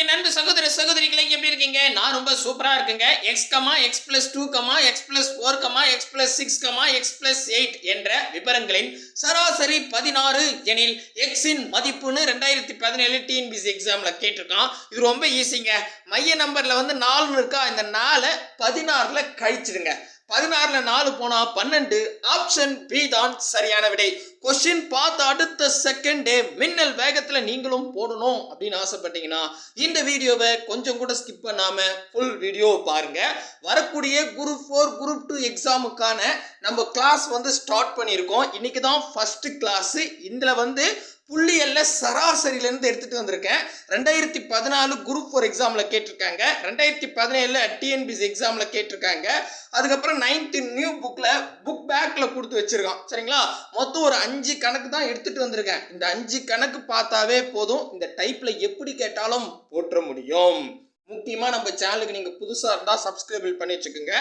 என் நண்பு சகோதர சகோதரிகளை எப்படி இருக்கீங்க? நான் ரொம்ப சூப்பராக இருக்குங்க. X comma X plus two comma X plus four comma X plus six comma X plus eight என்ற விவரங்களின் சராசரி பதினாறு எனில் எக்ஸின் மதிப்புன்னு ரெண்டாயிரத்தி பதினேழு டிஎன்பிசி எக்ஸாமில் கேட்டிருக்கான். இது ரொம்ப ஈஸிங்க மைய நம்பரில் வந்து நாலுன்னு இருக்கா? இந்த நாலை பதினாறில் கழிச்சிடுங்க. பதினாறுல நாலு போனா பன்னெண்டு ஆப்ஷன் பி தான் சரியான விடை. கொஸ்டின் பார்த்து அடுத்த செகண்டே மின்னல் வேகத்துல நீங்களும் போடணும் அப்படின்னு ஆசைப்பட்டீங்கன்னா இந்த வீடியோவை கொஞ்சம் கூட ஸ்கிப் பண்ணாம ஃபுல் வீடியோ பாருங்க. வரக்கூடிய குரூப் ஃபோர் குரூப் டூ எக்ஸாமுக்கான நம்ம கிளாஸ் வந்து ஸ்டார்ட் பண்ணியிருக்கோம். இன்னைக்கு தான் ஃபர்ஸ்ட் கிளாஸ் இதுல வந்து புள்ளியல்ல சராசரியிலேருந்து எடுத்துகிட்டு வந்திருக்கேன். ரெண்டாயிரத்தி பதினாலு குரூப் ஃபோர் எக்ஸாமில் கேட்டிருக்காங்க. ரெண்டாயிரத்தி பதினேழில் டிஎன்பிசி எக்ஸாமில் கேட்டிருக்காங்க. அதுக்கப்புறம் நைன்த்து நியூ புக்கில் புக் பேக்கில் கொடுத்து வச்சுருக்கோம் சரிங்களா? மொத்தம் ஒரு அஞ்சு கணக்கு தான் எடுத்துகிட்டு வந்திருக்கேன். இந்த அஞ்சு கணக்கு பார்த்தாவே போதும். இந்த டைப்பில் எப்படி கேட்டாலும் போட்டுற முடியும். முக்கியமாக நம்ம சேனலுக்கு நீங்கள் புதுசாக இருந்தால் சப்ஸ்கிரைப் பண்ணி வச்சுக்கோங்க.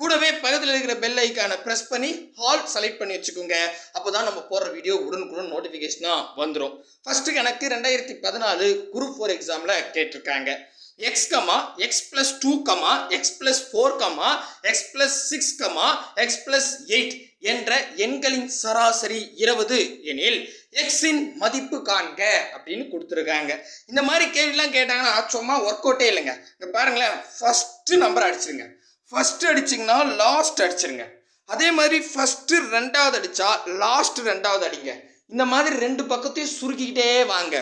கூடவே பக்கத்தில் இருக்கிற பெல் ஐக்கானை ப்ரெஸ் பண்ணி ஹால் செலக்ட் பண்ணி வச்சுக்கோங்க. அப்போ தான் நம்ம போடுற வீடியோ உடனுக்குடன் நோட்டிஃபிகேஷனாக வந்துடும் ஃபஸ்ட்டு கணக்கு ரெண்டாயிரத்தி பதினாலு குரூப் ஃபோர் எக்ஸாமில் கேட்டிருக்காங்க. X comma X plus two comma X plus four comma X plus six comma X plus eight என்ற எண்களின் சராசரி இருபது எனில் எக்ஸின் மதிப்பு காண்க அப்படின்னு கொடுத்துருக்காங்க. இந்த மாதிரி கேள்விலாம் கேட்டாங்கன்னா சும்மா ஒர்க் அவுட்டே இல்லைங்க. இங்கே பாருங்களேன் ஃபஸ்ட்டு நம்பர் அடிச்சிருங்க. ஃபஸ்ட்டு அடிச்சிங்கன்னா லாஸ்ட் அடிச்சிருங்க. அதே மாதிரி ஃபஸ்ட்டு ரெண்டாவது அடித்தா லாஸ்ட் ரெண்டாவது அடிங்க. இந்த மாதிரி ரெண்டு பக்கத்தையும் சுருக்கிக்கிட்டே வாங்க.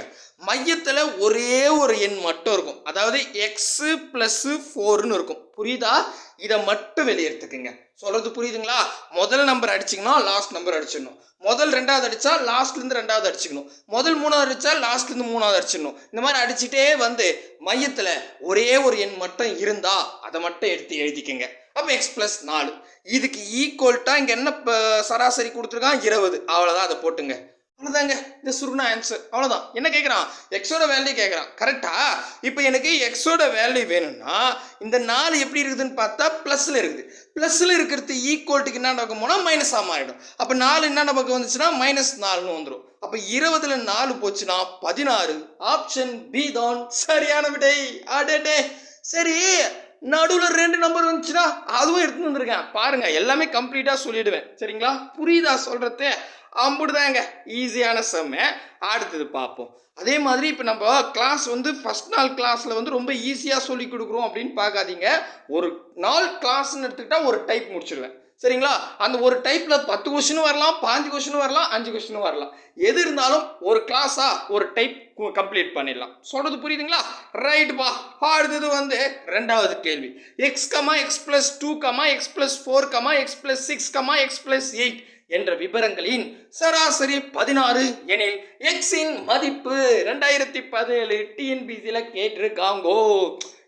மையத்தில் ஒரே ஒரு எண் மட்டும் இருக்கும். அதாவது எக்ஸு ப்ளஸ்ஸு ஃபோர்னு இருக்கும். புரியுதா? இதை மட்டும் வெளியெடுத்துக்கோங்க சொல்கிறது புரியுதுங்களா? முதல் நம்பர் அடிச்சிங்கன்னா லாஸ்ட் நம்பர் அடிச்சிடணும். முதல் ரெண்டாவது அடித்தா லாஸ்ட்லேருந்து ரெண்டாவது அடிச்சிக்கணும். முதல் மூணாவது அடித்தா லாஸ்ட்லேருந்து மூணாவது அடிச்சிடணும். இந்த மாதிரி அடிச்சுட்டே வந்து மையத்தில் ஒரே ஒரு எண் மட்டும் இருந்தால் அதை மட்டும் எடுத்து எழுதிக்கங்க. அப்போ எக்ஸ் ப்ளஸ் நாலு. இதுக்கு ஈக்குவல்ட்டாக இங்கே என்ன சராசரி கொடுத்துருக்கான்? இருபது. அவ்வளோதான் அதை போட்டுங்க. அவ்வளோதாங்க இந்த சுருனா ஆன்சர் அவ்வளோதான் என்ன கேட்குறான் எக்ஸோட வேல்யூ கேட்குறான் கரெக்டா இப்போ எனக்கு எக்ஸோட வேல்யூ வேணும்னா இந்த நாலு எப்படி இருக்குதுன்னு பார்த்தா ப்ளஸில் இருக்குது. ப்ளஸில் இருக்கிறது ஈக்குவல்ட்டுக்கு என்ன பக்கம் போனால் மைனஸாக மாறிடும். அப்போ நாலு என்னென்ன பக்கம் வந்துச்சுன்னா மைனஸ் நாலுன்னு வந்துடும் அப்போ இருபதுல நாலு போச்சுன்னா பதினாறு. ஆப்ஷன் பி தான். சரியான விடை. அடடே. சரி நடுவில் ரெண்டு நம்பர் வந்துச்சுன்னா அதுவும் எடுத்துன்னு வந்திருக்கேன். பாருங்கள் எல்லாமே கம்ப்ளீட்டாக சொல்லிடுவேன். சரிங்களா? புரியுதா சொல்கிறதே அம்புடுதாங்க ஈஸியான செம்ம அடுத்தது பார்ப்போம். அதே மாதிரி இப்போ நம்ம கிளாஸ் வந்து ஃபஸ்ட் நாள் கிளாஸில் வந்து ரொம்ப ஈஸியாக சொல்லி கொடுக்குறோம் அப்படின்னு பார்க்காதீங்க. ஒரு நாள் கிளாஸ்ன்னு எடுத்துக்கிட்டால் ஒரு டைப் முடிச்சிடுவேன் சரிங்களா? அந்த ஒரு டைப்பில் பத்து கொஷினும் வரலாம் பாஞ்சு கொஷினும் வரலாம் அஞ்சு கொஷினும் வரலாம். எது இருந்தாலும் ஒரு கிளாஸாக ஒரு டைப் கம்ப்ளீட் பண்ணிடலாம். சொல்கிறது புரியுதுங்களா? ரைட்டுப்பா அடுத்தது வந்து ரெண்டாவது கேள்வி. X comma X plus two comma X plus four comma X plus six comma X plus eight என்ற விவரங்களின் சராசரி பதினாறு எனில் எக்ஸின் மதிப்பு ரெண்டாயிரத்தி பதினேழு டிஎன்பிசியில் கேட்டிருக்காங்கோ.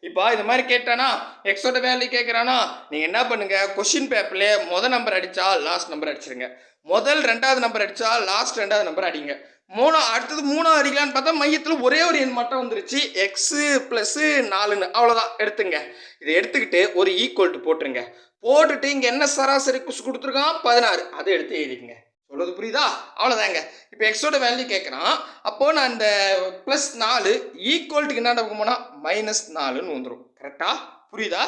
இப்போ இந்த மாதிரி கேட்டானா எக்ஸோட வேல்யூ கேட்குறானா நீங்கள் என்ன பண்ணுங்க கொஷின் பேப்பர்லேயே முதல் நம்பர் அடித்தா லாஸ்ட் நம்பர் அடிச்சிருங்க. முதல் ரெண்டாவது நம்பர் அடித்தா லாஸ்ட் ரெண்டாவது நம்பர் அடிங்க. மூணு அடுத்தது மூணாவது அடிக்கலான்னு பார்த்தா மையத்தில் ஒரே ஒரு எண் மட்டும் வந்துருச்சு. எக்ஸு ப்ளஸ்ஸு நாலுன்னு. அவ்வளோதான் எடுத்துங்க. இதை எடுத்துக்கிட்டு ஒரு ஈக்குவல்ட்டு போட்டுருங்க. போட்டுட்டு இங்கே என்ன சராசரி கொடுத்துருக்கான்? பதினாறு. அதை எடுத்து எழுதிக்கங்க. சொல்கிறது புரியுதா? அவ்வளோதாங்க இப்போ எக்ஸோட வேல்யூ கேட்குறான் அப்போது நான் இந்த ப்ளஸ் நாலு ஈக்குவல்ட்டுக்கு என்ன போனால் மைனஸ் நாலுன்னு வந்துடும் கரெக்டாக புரியுதா?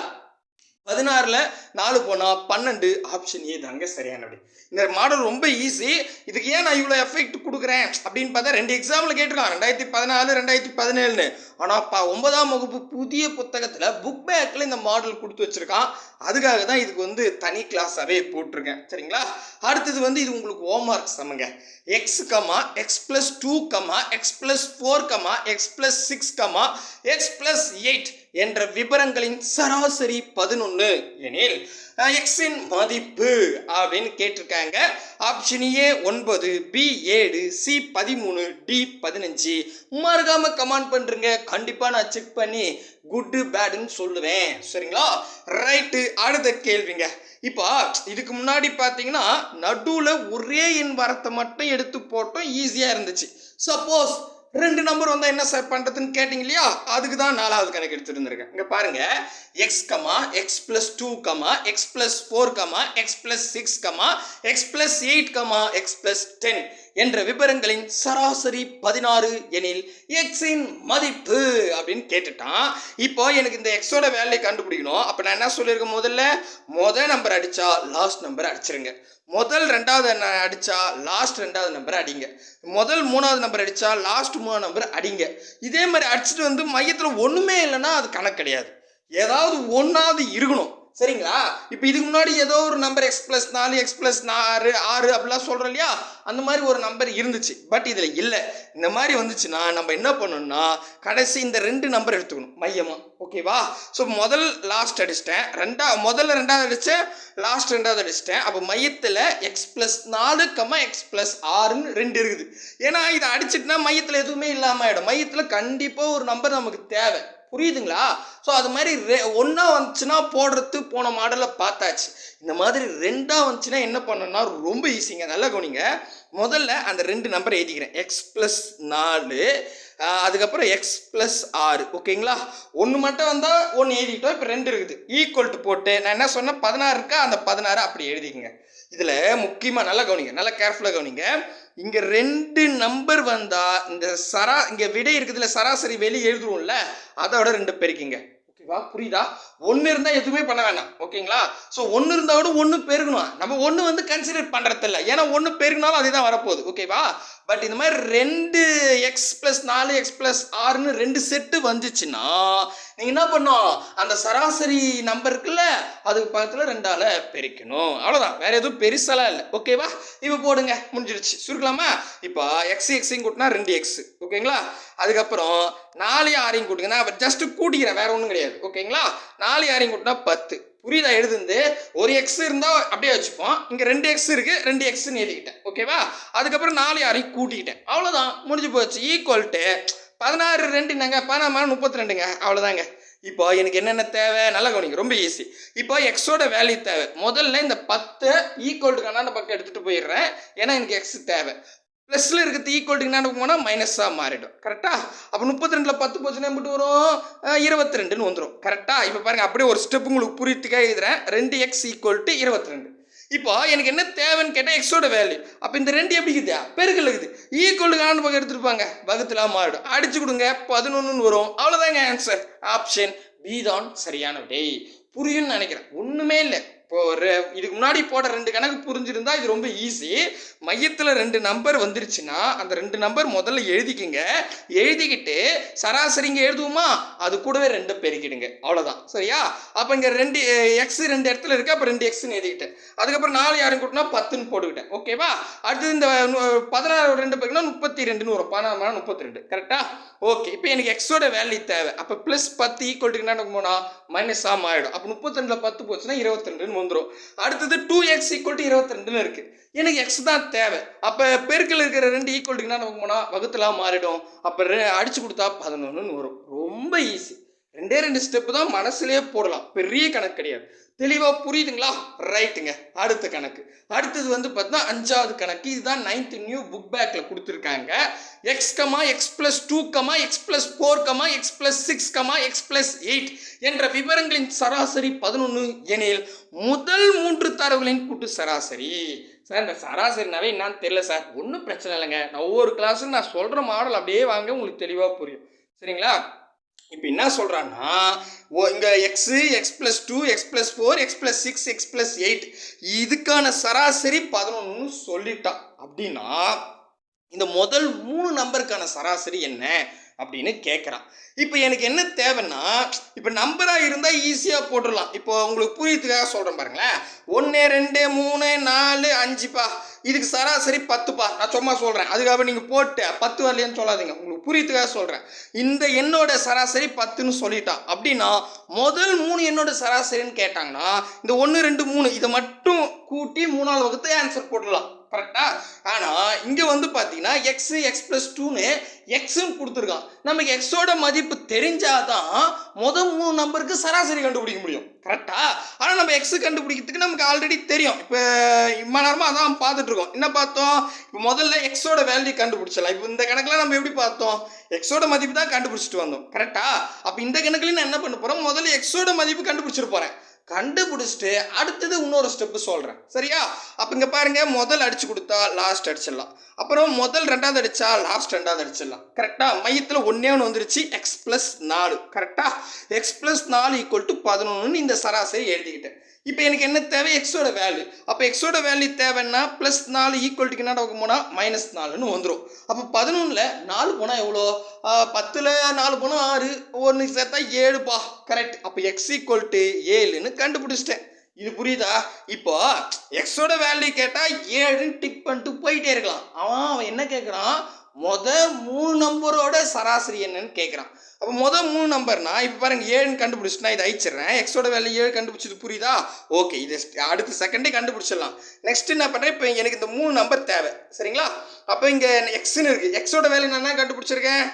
பதினாறில் நாலு போனால் பன்னெண்டு ஆப்ஷன் ஏ தாங்க சரியான விடை இந்த மாடல் ரொம்ப ஈஸி இதுக்கு ஏன் நான் இவ்வளோ எஃபெக்ட் கொடுக்குறேன்? அப்படின்னு பார்த்தா ரெண்டு எக்ஸாமில் கேட்டிருக்கான். ரெண்டாயிரத்தி பதினாலு ரெண்டாயிரத்தி பதினேழுன்னு. ஆனால் பா ஒன்பதாம் வகுப்பு புதிய புத்தகத்தில் புக் பேக்கில் இந்த மாடல் கொடுத்து வச்சுருக்கான். அதுக்காக தான் இதுக்கு வந்து தனி கிளாஸாகவே போட்டிருக்கேன். சரிங்களா? அடுத்தது வந்து இது உங்களுக்கு homework சமங்க. X comma X plus two comma X plus four comma X plus six comma X plus eight என்ற விவரங்களின் சராசரி பதினொன்று எனில் எக்ஸின் மதிப்பு அப்படின்னு கேட்டிருக்காங்க. ஆப்ஷன் ஏ ஒன்பது பி ஏழு சி பதிமூணு டி பதினஞ்சு. மறக்காம கமெண்ட் பண்ணுறங்க கண்டிப்பாக நான் செக் பண்ணி குட்டு பேடுன்னு சொல்லுவேன். சரிங்களா? ரைட்டு அடுத்த கேள்விங்க. இப்போ இதுக்கு முன்னாடி பார்த்தீங்கன்னா நடுவில் ஒரே எண் வரத்தை மட்டும் எடுத்து போட்டோம். ஈஸியாக இருந்துச்சு. சப்போஸ் ரெண்டு நம்பர் வந்தால் என்ன சார் பண்ணுறதுன்னு கேட்டிங்க இல்லையா அதுக்கு தான் நாலாவது கணக்கு எடுத்துருந்துருக்கேன். இங்கே பாருங்க. X comma X plus two comma X plus four comma X plus six comma X plus eight comma X plus ten என்ற விவரங்களின் சராசரி பதினாறு எனில் எக்ஸின் மதிப்பு அப்படின்னு கேட்டுட்டான். இப்போ எனக்கு இந்த எக்ஸோட வேல்யூ கண்டுபிடிக்கணும். அப்போ நான் என்ன சொல்லியிருக்கேன் முதல்ல? முதல் நம்பர் அடித்தா லாஸ்ட் நம்பர் அடிச்சிருங்க. முதல் ரெண்டாவது அடித்தா லாஸ்ட் ரெண்டாவது நம்பர் அடிங்க. முதல் மூணாவது நம்பர் அடித்தா லாஸ்ட் மூணாவது நம்பர் அடிங்க. இதே மாதிரி அடிச்சுட்டு வந்து மையத்தில் ஒன்றுமே இல்லைன்னா அது கணக்கு கிடையாது. ஏதாவது ஒன்றாவது இருக்கணும். சரிங்களா? இப்போ இதுக்கு முன்னாடி ஏதோ ஒரு நம்பர் எக்ஸ் ப்ளஸ் நாலு எக்ஸ் ப்ளஸ் ஆறு ஆறு அப்படிலாம் சொல்கிறோம் இல்லையா? அந்த மாதிரி ஒரு நம்பர் இருந்துச்சு. பட் இதில் இல்லை. இந்த மாதிரி வந்துச்சுன்னா நம்ம என்ன பண்ணணும்னா கடைசி இந்த ரெண்டு நம்பர் எடுத்துக்கணும். மையமாக ஓகேவா ஸோ முதல் லாஸ்ட் அடிச்சிட்டேன். ரெண்டா முதல்ல ரெண்டாவது அடித்தேன் லாஸ்ட் ரெண்டாவது அடிச்சிட்டேன். அப்போ மையத்தில் எக்ஸ் ப்ளஸ் நாலு கம்மா எக்ஸ் ப்ளஸ் ஆறுன்னு ரெண்டு இருக்குது. ஏன்னா இதை அடிச்சிட்டுனா மையத்தில் எதுவுமே இல்லாமல் ஆகிடும் மையத்தில் கண்டிப்பாக ஒரு நம்பர் நமக்கு தேவை. புரியுதுங்களா? ஸோ அது மாதிரி ரெ ஒன்றா வந்துச்சுன்னா போடுறது போன மாடலில் பார்த்தாச்சு. இந்த மாதிரி ரெண்டாக வந்துச்சுன்னா என்ன பண்ணணும்னா ரொம்ப ஈஸிங்க நல்லா கவனிங்க. முதல்ல அந்த ரெண்டு நம்பர் எழுதிக்கிறேன். எக்ஸ் ப்ளஸ் நாலு அதுக்கப்புறம் எக்ஸ் ப்ளஸ் ஆறு. ஓகேங்களா ஒன்று மட்டும் வந்தால் ஒன்று எழுதிக்கிட்டோம் இப்போ ரெண்டு இருக்குது. ஈக்குவல் டு போட்டு நான் என்ன சொன்னேன்? பதினாறு இருக்கா? அந்த பதினாறு அப்படி எழுதிக்கங்க. இதில் முக்கியமாக நல்லா கவனிங்க. நல்லா கேர்ஃபுல்லாக கவனிங்க. இங்கே ரெண்டு நம்பர் வந்தால் இந்த சரா இங்கே விடை இருக்குதுல சராசரி வெளியே எழுதுவோம்ல அதோட ரெண்டு பெருக்கிங்க ஓகேவா புரியுதா? ஒன்று இருந்தால் எதுவுமே பண்ண வேணாம். ஓகேங்களா ஸோ ஒன்று இருந்தால் கூட ஒன்று பெருகணும். நம்ம ஒன்று வந்து கன்சிடர் பண்ணுறதில்ல ஏன்னா ஒன்று பெருகினாலும் அதே தான் வரப்போகுது ஓகேவா பட் இந்த மாதிரி ரெண்டு எக்ஸ் ப்ளஸ் நாலு எக்ஸ் ப்ளஸ் ஆறுன்னு ரெண்டு செட்டு வந்துச்சுன்னா நீங்கள் என்ன பண்ணும் அந்த சராசரி நம்பர் இருக்குல்ல அதுக்கு பக்கத்தில் ரெண்டால் பெருக்கணும். அவ்வளோதான் வேறு எதுவும் பெருசாலாம் இல்லை. ஓகேவா இப்போ போடுங்க. முடிஞ்சிருச்சு. சுருக்கலாமா? இப்போ எக்ஸ் எக்ஸையும் கூட்டினா ரெண்டு எக்ஸ் ஓகேங்களா அதுக்கப்புறம் நாலு ஆறையும் கூட்டுங்க நான் ஜஸ்ட்டு கூட்டிக்கிறேன். வேறு ஒன்றும் கிடையாது. ஓகேங்களா நாலு ஆறையும் கூட்டினா பத்து. புரியுதா? எழுதுந்து ஒரு எக்ஸ் இருந்தால் அப்படியே வச்சுப்போம். இங்கே ரெண்டு எக்ஸ் இருக்குது ரெண்டு எக்ஸ்ன்னு எழுதிக்கிட்டேன். ஓகேவா அதுக்கப்புறம் நாலு யாரையும் கூட்டிக்கிட்டேன். அவ்வளோதான் முடிஞ்சு போச்சு. ஈக்குவல் டு பதினாறு ரெண்டு என்னங்க? பதினாறு முப்பத்தி ரெண்டுங்க. அவ்வளோதாங்க இப்போ எனக்கு என்னென்ன தேவை? நல்லா கவனிங்க. ரொம்ப ஈஸி இப்போ எக்ஸோட வேல்யூ தேவை. முதல்ல இந்த பத்தை ஈக்குவல் டு பக்கம் எடுத்துகிட்டு போயிடுறேன். ஏன்னா எனக்கு எக்ஸ் தேவை. ப்ளஸில் இருக்கிறது ஈக்குவல் என்ன போனால் மைனஸாக மாறிடும். கரெக்டாக அப்போ முப்பத்தி ரெண்டில் பத்து போச்சுன்னா எம்பிட்டு வரும்? இருபத்தி ரெண்டுன்னு வந்துடும் கரெக்டாக இப்போ பாருங்கள் அப்படியே ஒரு ஸ்டெப் உங்களுக்கு புரியுதுக்காக எழுதுறேன். ரெண்டு எக்ஸ் ஈக்குவல் டு இருபத்தி ரெண்டு இப்போ எனக்கு என்ன தேவைன்னு கேட்டால் எக்ஸோட வேல்யூ அப்போ இந்த ரெண்டு எப்படி இருக்குதா? பெருக்கல் இருக்குது. ஈக்குவல் காண்டு பக்கம் எடுத்துருப்பாங்க வகுத்துல மாறிடும். அடிச்சு கொடுங்க. பதினொன்றுன்னு வரும். அவ்வளோதாங்க ஆன்சர் ஆப்ஷன் பி தான் சரியான விடை புரியும்னு நினைக்கிறேன். ஒன்றுமே இல்லை. இப்போ ஒரு இதுக்கு முன்னாடி போட ரெண்டு கணக்கு புரிஞ்சிருந்தா இது ரொம்ப ஈஸி மையத்தில் ரெண்டு நம்பர் வந்துருச்சுன்னா அந்த ரெண்டு நம்பர் முதல்ல எழுதிக்கிங்க. எழுதிக்கிட்டு சராசரி இங்கே எழுதுவோமா? அது கூடவே ரெண்டு பெருக்கிடுங்க. அவ்வளோதான் சரியா? அப்போ இங்கே ரெண்டு எக்ஸ் ரெண்டு இடத்துல இருக்கு. அப்போ ரெண்டு எக்ஸ்னு எழுதிக்கிட்டேன். அதுக்கப்புறம் நாலு யாரும் கூட்டினா பத்துன்னு போட்டுக்கிட்டேன். ஓகேவா அடுத்து இந்த பதினாறு ரெண்டு பேருக்குன்னா முப்பத்தி ரெண்டுன்னு வரும் பதினாறு முப்பத்தி ரெண்டு கரெக்டா ஓகே இப்போ எனக்கு எக்ஸோட வேல்யூ தேவை. அப்போ ப்ளஸ் பத்து ஈக்குவல் என்ன போனால் மைனஸாக மாறிடும். அப்போ முப்பத்தி ரெண்டில் பத்து போச்சுன்னா இருபத்தி ரெண்டுன்னு வந்துடும் அடுத்தது டூ எக்ஸ் ஈக்குவல் டு இருபத்தி ரெண்டுன்னு இருக்குது எனக்கு எக்ஸ் தான் தேவை. அப்போ பெருக்கில் இருக்கிற ரெண்டு ஈக்குவல் நமக்கு போனால் வகுத்துலாம் மாறிடும். அப்போ அடிச்சு கொடுத்தா பதினொன்றுன்னு வரும். ரொம்ப ஈஸி ரெண்டே ரெண்டு ஸ்டெப்பு தான் மனசுலேயே போடலாம். பெரிய கணக்கு கிடையாது. தெளிவாக புரியுதுங்களா? ரைட்டுங்க அடுத்த கணக்கு. அடுத்தது வந்து பார்த்தீங்கன்னா அஞ்சாவது கணக்கு. இதுதான் நைன்த் நியூ புக் பேக்கில் கொடுத்துருக்காங்க. X comma X plus two comma X plus four comma X plus six comma X plus eight என்ற விவரங்களின் சராசரி பதினொன்று எனில் முதல் மூன்று தரவுகளின் கூட்டு சராசரி. சார் இந்த சராசரினாவே என்னான்னு தெரியல சார். ஒன்றும் பிரச்சனை இல்லைங்க. நான் ஒவ்வொரு கிளாஸும் நான் சொல்கிற மாடல் அப்படியே வாங்க உங்களுக்கு தெளிவாக புரியும். சரிங்களா? இப்போ என்ன சொல்கிறான்னா ஓ இங்கே X X plus two X plus four X plus six X plus eight இதுக்கான சராசரி பதினொன்றுன்னு சொல்லிட்டான் அப்படின்னா இந்த முதல் மூணு நம்பருக்கான சராசரி என்ன? அப்படின்னு கேட்குறான் இப்போ எனக்கு என்ன தேவைன்னா இப்போ நம்பராக இருந்தால் ஈஸியாக போட்டுடலாம். இப்போ உங்களுக்கு புரியத்துக்காக சொல்கிறேன் பாருங்களேன். ஒன்று ரெண்டு மூணு நாலு அஞ்சுப்பா. இதுக்கு சராசரி பத்துப்பா. நான் சும்மா சொல்கிறேன் அதுக்காக நீங்கள் போட்டு பத்து வரலையான்னு சொல்லாதீங்க. உங்களுக்கு புரியத்துக்காக சொல்கிறேன் இந்த எண்ணோட சராசரி பத்துன்னு சொல்லிட்டான் அப்படின்னா முதல் மூணு எண்ணோட சராசரின்னு கேட்டாங்கன்னா இந்த ஒன்று ரெண்டு மூணு இதை மட்டும் கூட்டி மூணாவது வகுத்து ஆன்சர் போடலாம் கரெக்டா ஆனால் இங்கே வந்து பார்த்தீங்கன்னா எக்ஸ் எக்ஸ் ப்ளஸ் டூன்னு எக்ஸுன்னு கொடுத்துருக்கான். நமக்கு எக்ஸோட மதிப்பு தெரிஞ்சாதான் மொதல் மூணு நம்பருக்கு சராசரி கண்டுபிடிக்க முடியும். கரெக்டா ஆனால் நம்ம எக்ஸ் கண்டுபிடிக்கிறதுக்கு நமக்கு ஆல்ரெடி தெரியும். இப்போ இம்மா நேரமாக அதான் பார்த்துட்டு இருக்கோம் என்ன பார்த்தோம்? இப்போ முதல்ல எக்ஸோட வேல்யூ கண்டுபிடிச்சலாம் இப்போ இந்த கணக்கில் நம்ம எப்படி பார்த்தோம்? எக்ஸோட மதிப்பு தான் கண்டுபிடிச்சிட்டு வந்தோம். கரெக்டா அப்போ இந்த கணக்குலையும் நான் என்ன பண்ண போகிறேன் முதல்ல எக்ஸோட மதிப்பு கண்டுபிடிச்சிட்டு போகிறேன் கண்டுபிடிச்சிட்டு அடுத்தது இன்னொரு ஸ்டெப்பு சொல்கிறேன் சரியா? அப்போ இங்கே பாருங்க முதல் அடிச்சு கொடுத்தா லாஸ்ட் அடிச்சிடலாம். அப்புறம் முதல் ரெண்டாவது அடிச்சா லாஸ்ட் ரெண்டாவது அடிச்சிடலாம். கரெக்டாக மையத்தில் ஒன்றே ஒன்று வந்துருச்சு எக்ஸ் ப்ளஸ் நாலு. கரெக்டாக எக்ஸ் ப்ளஸ் நாலு ஈக்குவல் டு பதினொன்றுன்னு இந்த சராசரி எழுதிக்கிட்டேன். இப்போ எனக்கு என்ன தேவை? எக்ஸோட வேல்யூ அப்போ எக்ஸோட வேல்யூ தேவைன்னா ப்ளஸ் நாலு ஈக்குவல்ட்டுக்கு என்ன போனால் மைனஸ் நாலுன்னு வந்துடும் அப்போ பதினொன்றில் நாலு போனால் எவ்வளோ? பத்தில் நாலு போனால் ஆறு. ஒன்று சேர்த்தா ஏழுப்பா. கரெக்ட் அப்போ எக்ஸ் ஈக்குவல் டு ஏழுன்னு கண்டுபிடிச்சிட்டேன். இது புரியுதா? இப்போ எக்ஸோட வேல்யூ கேட்டால் ஏழுன்னு டிக் பண்ணிட்டு போயிட்டே இருக்கலாம். அவன் அவன் என்ன கேட்குறான் மொத மூணு நம்பரோட சராசரி என்னன்னு கேட்குறான் அப்போ மொதல் மூணு நம்பர்னா இப்போ பாருங்க ஏழுன்னு கண்டுபிடிச்சிட்டு இதை அழிச்சிடுறேன். எக்ஸோட வேல்யூ ஏழு கண்டுபிடிச்சது புரியுதா? ஓகே இது அடுத்த செகண்டே கண்டுபிடிச்சிடலாம். நெக்ஸ்ட் என்ன பண்ணுறேன் இப்போ எனக்கு இந்த மூணு நம்பர் தேவை. சரிங்களா? அப்போ இங்கே எக்ஸ்ன்னு இருக்குது எக்ஸோட வேல்யூ நான் என்ன கண்டுபிடிச்சிருக்கேன்?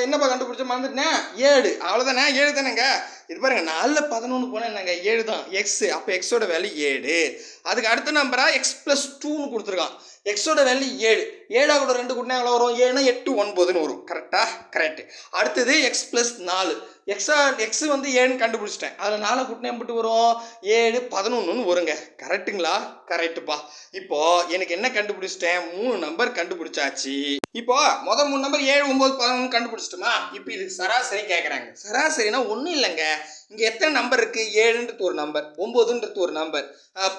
என்னப்பா கண்டுபிடிச்ச மறந்துட்டேன்? ஏழு. அவ்வளோதானே ஏழு தானேங்க? இது பாருங்க நாலில் பதினொன்று போனால் என்னங்க? ஏழு தான். எக்ஸ் அப்போ எக்ஸோட வேல்யூ ஏழு. அதுக்கு அடுத்த நம்பராக எக்ஸ் ப்ளஸ் டூன்னு கொடுத்துருக்கான். எக்ஸோட வேல்யூ ஏழு. ஏழாவோட கூட ரெண்டு கூட்டினா எவ்வளோ வரும்? ஏழுனா எட்டு ஒன்பதுன்னு வரும். கரெக்டாக கரெக்ட் அடுத்தது எக்ஸ் ப்ளஸ் நாலு. எக்ஸா எக்ஸ் வந்து ஏழுன்னு கண்டுபிடிச்சிட்டேன். அதில் நாலு கூட்டினா எப்படி வரும் ஏழு பதினொன்றுன்னு வருங்க. கரெக்ட்டுங்களா கரெக்டுப்பா இப்போது எனக்கு என்ன கண்டுபிடிச்சிட்டேன்? மூணு நம்பர் கண்டுபிடிச்சாச்சு. இப்போ மொதல் மூணு நம்பர் ஏழு ஒம்பது பதினொன்று கண்டுபிடிச்சிட்டுமா? இப்போ இது சராசரி கேட்குறாங்க சராசரினா ஒன்றும் இல்லைங்க. இங்கே எத்தனை நம்பர் இருக்குது ஏழுன்றது ஒரு நம்பர் ஒம்போதுன்றது ஒரு நம்பர்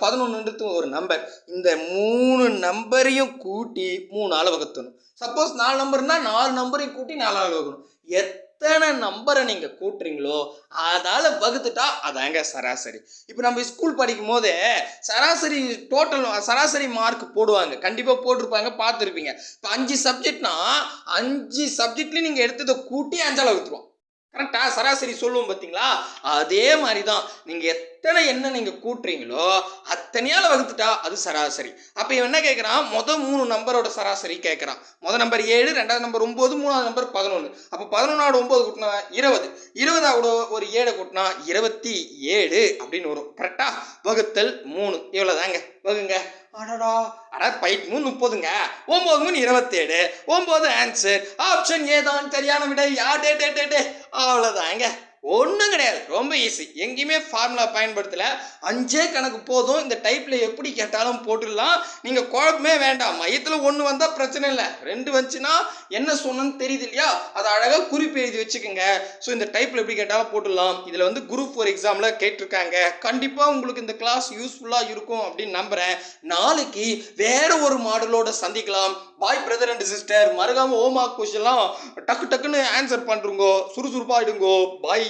பதினொன்றுன்றது ஒரு நம்பர் இந்த மூணு நம்பரையும் கூட்டி மூணு அளவு வகுத்தணும் சப்போஸ் நாலு நம்பர்னால் நாலு நம்பரையும் கூட்டி நாலு ஆள் வகுக்கணும். எத்தனை நம்பரை நீங்கள் கூட்டுறீங்களோ அதால் வகுத்துட்டா அதாங்க சராசரி. இப்போ நம்ம ஸ்கூல் படிக்கும் போது சராசரி டோட்டல் சராசரி மார்க் போடுவாங்க. கண்டிப்பாக போட்டிருப்பாங்க பார்த்துருப்பீங்க. இப்போ அஞ்சு சப்ஜெக்ட்னா அஞ்சு சப்ஜெக்ட்லேயும் நீங்கள் எடுத்ததை கூட்டி அஞ்சால் வகுத்துருவோம். கரெக்டா சராசரி சொல்லுவோம் பார்த்தீங்களா அதே மாதிரி தான் நீங்கள் எத்தனை என்ன நீங்கள் கூட்டுறீங்களோ அத்தனையால் வகுத்துட்டா அது சராசரி. அப்போ இவன் என்ன கேட்குறான் மொதல் மூணு நம்பரோட சராசரி கேட்குறான் மொதல் நம்பர் ஏழு ரெண்டாவது நம்பர் ஒம்பது மூணாவது நம்பர் பதினொன்று அப்போ பதினொன்றாவது ஒம்பது கூட்டினா இருபது. இருபதாவோட ஒரு ஏழை கூட்டினா இருபத்தி ஏழு அப்படின்னு வரும். கரெக்டா வகுத்தல் மூணு. இவ்வளோதாங்க வகுங்க. அடடா அடா பைட் மூணு முப்பதுங்க. ஒம்பது மூணு இருபத்தேழு. ஒம்பது ஆன்சர் ஆப்ஷன் ஏதான் சரியான விடை. யா டே டே டே டே. அவ்வளோதாங்க ஒன்றும் கிடையாது. ரொம்ப ஈஸி எங்கேயுமே ஃபார்முலா பயன்படுத்தலை. அஞ்சே கணக்கு போதும். இந்த டைப்பில் எப்படி கேட்டாலும் போட்டுடலாம். நீங்கள் குழப்பமே வேண்டாம். மையத்தில் ஒன்று வந்தால் பிரச்சனை இல்லை. ரெண்டு வந்துச்சுன்னா என்ன சொன்னேன்னு தெரியுது இல்லையா? அதை அழகாக குறிப்பு எழுதி வச்சுக்கோங்க. ஸோ இந்த டைப்பில் எப்படி கேட்டாலும் போட்டுடலாம். இதில் வந்து குரூப் ஃபோர் எக்ஸாமில் கேட்டிருக்காங்க. கண்டிப்பாக உங்களுக்கு இந்த கிளாஸ் யூஸ்ஃபுல்லாக இருக்கும் அப்படின்னு நம்புகிறேன் நாளைக்கு வேற ஒரு மாடலோட சந்திக்கலாம். பாய் பிரதர் அண்ட் சிஸ்டர் மறக்காம ஓமா கொஸ்டின்லாம் டக்கு டக்குன்னு ஆன்சர் பண்ணுறோங்கோ சுறுசுறுப்பாகிடுங்கோ பாய்